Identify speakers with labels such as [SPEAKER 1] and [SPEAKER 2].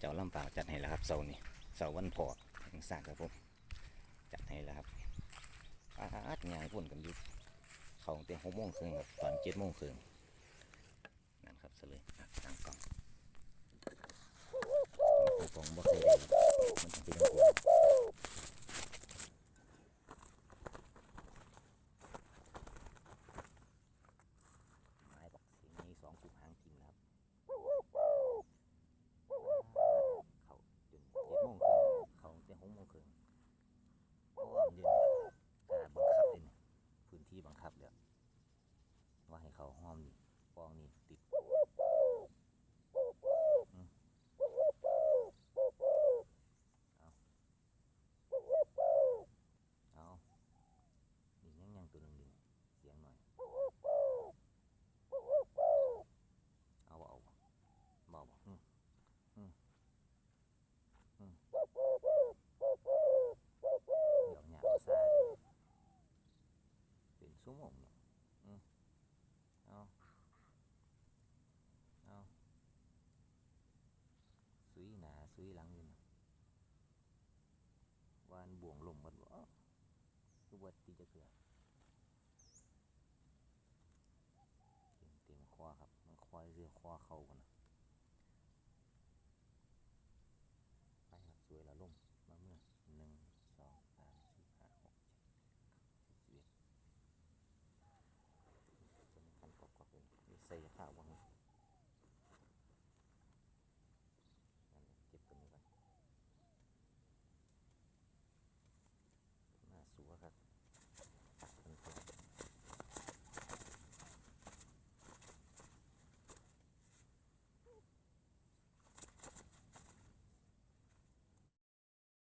[SPEAKER 1] เจ้าลำปางจัดให้แล้วครับเสาร์นี้เสาร์วันพอแห่งสาสตร์ครับผมจัดให้แล้วครับอาดงานพ่นกันอยู่เขาตั้งแต่หกโมงครึ่งครับตอนเจ็ดโมงครึ่งนั่นครับเสเลยอะตั้งกล่องผมผมบ่เคยได้มันต้องเป็นเรื่องจริงไม้บอกเสียงนี้สองกุมหางจริงแล้วครับ เขาจนเจ็ดโมงครึ่งเขาจะหกโมงครึ่งเพราะว่ามันเดือนกาบังคับเลยนี่พื้นที่บังคับแล้วว่าให้เขาห้อมนี่ปองนี่ติดอืมเอาเอานี่ยังยังตัวหนึ่งดึงเสียงหน่อย เอาบ่เอาบ่เบาบ่อืม เดี๋ยวเนี่ยซาเป็นชั่วโมงเนาะอืมเอาเอาสุย หนาสุยหลังอยู่นะวานบ่วงลมกันบ่คือวัดตีจะเกือเต็มเต็มคอครับ มันควายเรือคอเข่ากันนะ